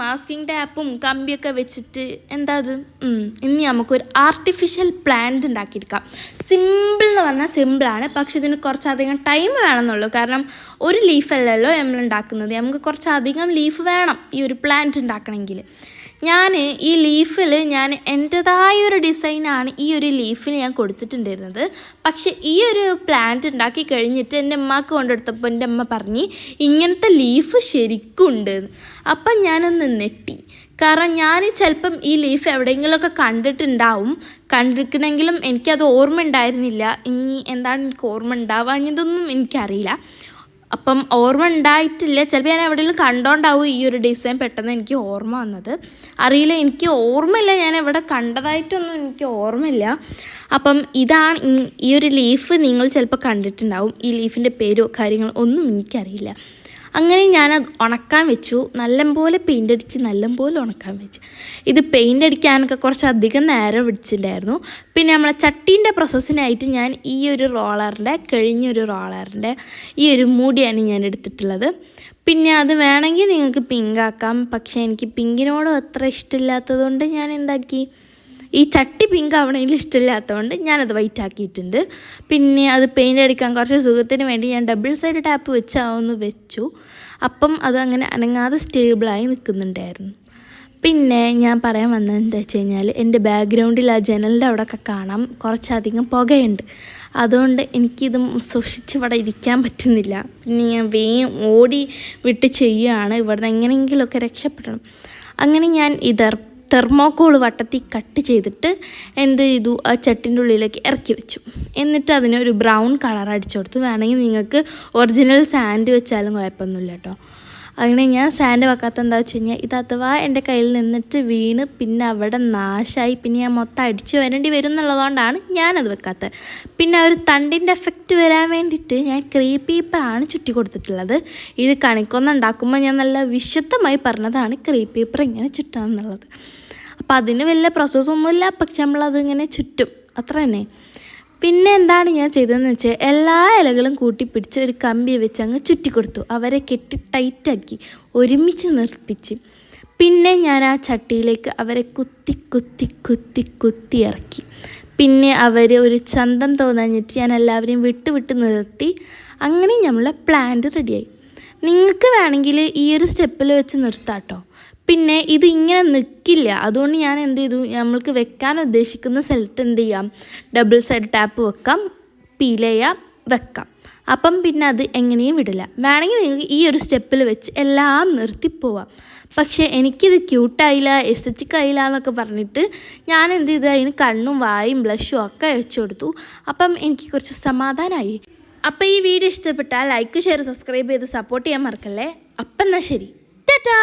Masking ടാപ്പും കമ്പിയൊക്കെ വെച്ചിട്ട് എന്താ അത്? ഇനി നമുക്കൊരു ആർട്ടിഫിഷ്യൽ പ്ലാന്റ് ഉണ്ടാക്കിയെടുക്കാം. സിമ്പിൾ എന്ന് പറഞ്ഞാൽ സിമ്പിളാണ് പക്ഷെ ഇതിന് കുറച്ചധികം ടൈം വേണമെന്നുള്ളൂ. കാരണം ഒരു ലീഫല്ലല്ലോ നമ്മൾ ഉണ്ടാക്കുന്നത്. നമുക്ക് കുറച്ചധികം ലീഫ് വേണം ഈ ഒരു പ്ലാന്റ് ഉണ്ടാക്കണമെങ്കിൽ. ഞാൻ ഈ ലീഫിൽ ഞാൻ എന്റെതായ ഒരു ഡിസൈനാണ് ഈ ഒരു ലീഫിൽ ഞാൻ കൊടുത്തിട്ടുണ്ടായിരുന്നത്. പക്ഷേ ഈ ഒരു പ്ലാന്റ് ഉണ്ടാക്കി കഴിഞ്ഞിട്ട് എന്റെ അമ്മയ്ക്ക് കൊണ്ടെടുത്തപ്പോൾ എന്റെ അമ്മ പറഞ്ഞ് ഇങ്ങനത്തെ ലീഫ് ശരിക്കും ഉണ്ട്. അപ്പം ഞാനൊന്ന് നെട്ടി. കാരണം ഞാൻ ചിലപ്പം ഈ ലീഫ് എവിടെയെങ്കിലുമൊക്കെ കണ്ടിട്ടുണ്ടാവും. കണ്ടിരിക്കണമെങ്കിലും എനിക്കത് ഓർമ്മ ഉണ്ടായിരുന്നില്ല ഇനി എന്താണ് എനിക്ക് ഓർമ്മ ഉണ്ടാവാഞ്ഞതൊന്നും എനിക്കറിയില്ല. അപ്പം ഓർമ്മ ഉണ്ടായിട്ടില്ല ചിലപ്പോൾ ഞാൻ എവിടെയെങ്കിലും കണ്ടോണ്ടാവും ഈ ഒരു ഡിസൈൻ പെട്ടെന്ന് എനിക്ക് ഓർമ്മ വന്നത്. അറിയില്ല എനിക്ക് ഓർമ്മയില്ല. ഞാൻ എവിടെ കണ്ടതായിട്ടൊന്നും എനിക്ക് ഓർമ്മയില്ല. അപ്പം ഇതാണ് ഈ ഒരു ലീഫ് നിങ്ങൾ ചിലപ്പോൾ കണ്ടിട്ടുണ്ടാവും. ഈ ലീഫിന്റെ പേരോ കാര്യങ്ങളോ ഒന്നും എനിക്കറിയില്ല. അങ്ങനെ ഞാനത് ഉണക്കാൻ വെച്ചു. നല്ലപോലെ പെയിന്റ് അടിച്ച് നല്ലപോലെ ഉണക്കാൻ വെച്ചു. ഇത് പെയിന്റ് അടിക്കാനൊക്കെ കുറച്ച് അധികം നേരം പിടിച്ചിട്ടുണ്ടായിരുന്നു. പിന്നെ നമ്മളെ ചട്ടീന്റെ പ്രോസസ്സിനായിട്ട് ഞാൻ ഈ ഒരു റോളറിന്റെ കഴിഞ്ഞൊരു റോളറിന്റെ ഈ ഒരു മൂടിയാണ് ഞാൻ എടുത്തിട്ടുള്ളത്. പിന്നെ അത് വേണമെങ്കിൽ നിങ്ങൾക്ക് പിങ്ക് ആക്കാം. പക്ഷേ എനിക്ക് പിങ്കിനോട് അത്ര ഇഷ്ടമില്ലാത്തതുകൊണ്ട് ഞാൻ എന്താക്കി? ഈ ചട്ടി പിങ്ക് ആവണമെങ്കിൽ ഇഷ്ടമില്ലാത്തതുകൊണ്ട് ഞാനത് വൈറ്റ് ആക്കിയിട്ടുണ്ട്. പിന്നെ അത് പെയിന്റ് അടിക്കാൻ കുറച്ച് സുഖത്തിന് വേണ്ടി ഞാൻ ഡബിൾ സൈഡ് ടാപ്പ് വെച്ചാവുന്നു വെച്ചു. അപ്പം അത് അങ്ങനെ അനങ്ങാതെ സ്റ്റേബിളായി നിൽക്കുന്നുണ്ടായിരുന്നു പിന്നെ ഞാൻ പറയാൻ വന്നത് എന്താ വെച്ച് കഴിഞ്ഞാൽ എന്റെ ബാക്ക്ഗ്രൗണ്ടിൽ ആ ജനലിന്റെ അവിടെയൊക്കെ കാണാം. കുറച്ചധികം പുകയുണ്ട്. അതുകൊണ്ട് എനിക്കിത് സൂക്ഷിച്ച് ഇവിടെ ഇരിക്കാൻ പറ്റുന്നില്ല. പിന്നെ ഞാൻ വേഗം ഓടി വിട്ട് ചെയ്യുകയാണ് ഇവിടുന്ന് എങ്ങനെയെങ്കിലുമൊക്കെ രക്ഷപ്പെടണം. അങ്ങനെ ഞാൻ ഇതർ തെർമോക്കോൾ വട്ടത്തിൽ കട്ട് ചെയ്തിട്ട് എന്ത് ചെയ്തു? ആ ചട്ടിന്റെ ഉള്ളിലേക്ക് ഇറക്കി വെച്ചു. എന്നിട്ട് അതിനൊരു ബ്രൗൺ കളർ അടിച്ചു കൊടുത്തു. വേണമെങ്കിൽ നിങ്ങൾക്ക് ഒറിജിനൽ സാൻഡ് വെച്ചാലും കുഴപ്പമൊന്നുമില്ല കേട്ടോ. അങ്ങനെ ഞാൻ സാൻഡ് വെക്കാത്ത എന്താ വെച്ച് കഴിഞ്ഞാൽ ഇത് അഥവാ എന്റെ കയ്യിൽ നിന്നിട്ട് വീണ് പിന്നെ അവിടെ നാശമായി പിന്നെ ഞാൻ മൊത്തം അടിച്ച് വരേണ്ടി വരും എന്നുള്ളതുകൊണ്ടാണ് ഞാനത് വെക്കാത്തത്. പിന്നെ ഒരു തണ്ടിന്റെ എഫക്റ്റ് വരാൻ വേണ്ടിയിട്ട് ഞാൻ ക്രീ പേപ്പറാണ് ചുറ്റി കൊടുത്തിട്ടുള്ളത്. ഇത് കണിക്കൊന്ന ഉണ്ടാക്കുമ്പോൾ ഞാൻ നല്ല വിശുദ്ധമായി പറഞ്ഞതാണ് ക്രീ പേപ്പർ ഇങ്ങനെ ചുറ്റുക എന്നുള്ളത്. അപ്പം അതിന് വലിയ പ്രോസസ്സൊന്നുമില്ല പക്ഷെ നമ്മളതിങ്ങനെ ചുറ്റും. അത്ര തന്നെ പിന്നെ എന്താണ് ഞാൻ ചെയ്തതെന്ന് വെച്ചാൽ എല്ലാ ഇലകളും കൂട്ടിപ്പിടിച്ച് ഒരു കമ്പി വെച്ച് അങ്ങ് ചുറ്റിക്കൊടുത്തു. അവരെ കെട്ടി ടൈറ്റാക്കി ഒരുമിച്ച് നിർത്തിച്ച്. പിന്നെ ഞാൻ ആ ചട്ടിയിലേക്ക് അവരെ കുത്തി കുത്തി കുത്തി കുത്തി ഇറക്കി. പിന്നെ അവർ ഒരു ചന്തം തോന്നാഞ്ഞിട്ട് ഞാൻ എല്ലാവരെയും വിട്ട് വിട്ട് നിർത്തി. അങ്ങനെ നമ്മളെ പ്ലാന്റ് റെഡിയായി നിങ്ങൾക്ക് വേണമെങ്കിൽ ഈ ഒരു സ്റ്റെപ്പിൽ വെച്ച് നിർത്താം കേട്ടോ പിന്നെ ഇത് ഇങ്ങനെ നിൽക്കില്ല അതുകൊണ്ട് ഞാൻ എന്ത് ചെയ്തു? നമ്മൾക്ക് വെക്കാൻ ഉദ്ദേശിക്കുന്ന സ്ഥലത്ത് എന്ത് ചെയ്യാം? ഡബിൾ സൈഡ് ടാപ്പ് വെക്കാം പീലയ വെക്കാം. അപ്പം പിന്നെ അത് എങ്ങനെയും വിടില്ല. വേണമെങ്കിൽ നിങ്ങൾക്ക് ഈ ഒരു സ്റ്റെപ്പിൽ വെച്ച് എല്ലാം നിർത്തിപ്പോവാം പക്ഷേ എനിക്കിത് ക്യൂട്ടായില്ല എസ്തറ്റിക് ആയില്ല എന്നൊക്കെ പറഞ്ഞിട്ട് ഞാൻ എന്ത് ചെയ്തു? അതിന് കണ്ണും വായും ബ്ലഷും ഒക്കെ വെച്ച് കൊടുത്തു. അപ്പം എനിക്ക് കുറച്ച് സമാധാനമായി അപ്പം ഈ വീഡിയോ ഇഷ്ടപ്പെട്ടാൽ ലൈക്ക് ഷെയർ സബ്സ്ക്രൈബ് ചെയ്ത് സപ്പോർട്ട് ചെയ്യാൻ മറക്കല്ലേ? അപ്പം എന്നാൽ ശരി. ടാറ്റാ!